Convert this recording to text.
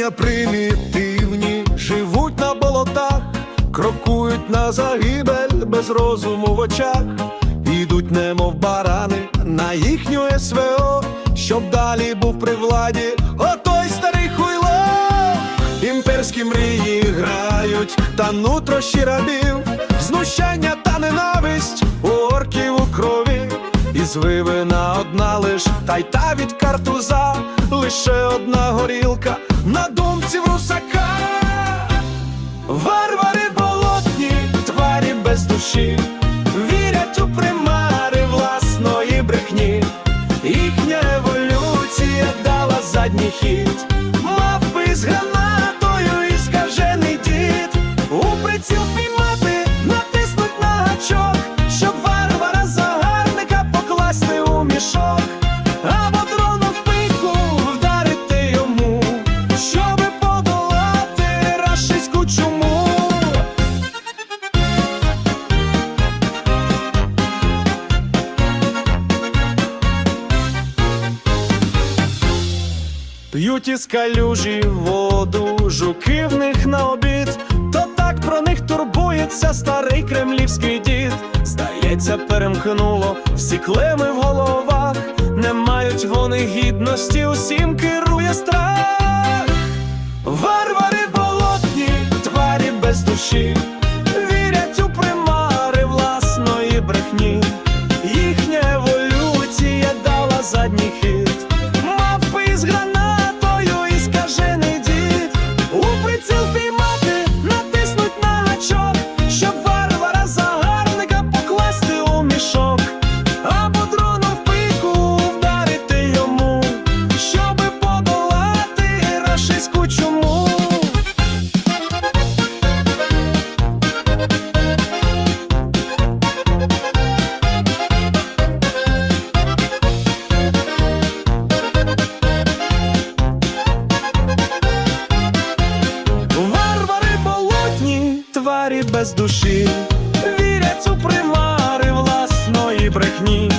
Створіння примітивні, живуть на болотах, крокують на загибель без розуму в очах, ідуть, немов барани на їхню СВО, щоб далі був при владі отой старий хуйло. Імперські мрії грають та нутрощі рабів, знущання та ненависть у орків у крові. І звивина одна лиш, та й та від картуза, лише одна горілка на думці в русака. Варвари болотні, тварі без душі, П'ють із калюжі воду, жуки в них на обід, то так про них турбується старий кремлівський дід. Здається, перемкнуло всі клеми в головах, не мають вони гідності, усім керує страх. Варвари болотні, тварі без душі, хмарі без душі, вірять у примари власної брехні.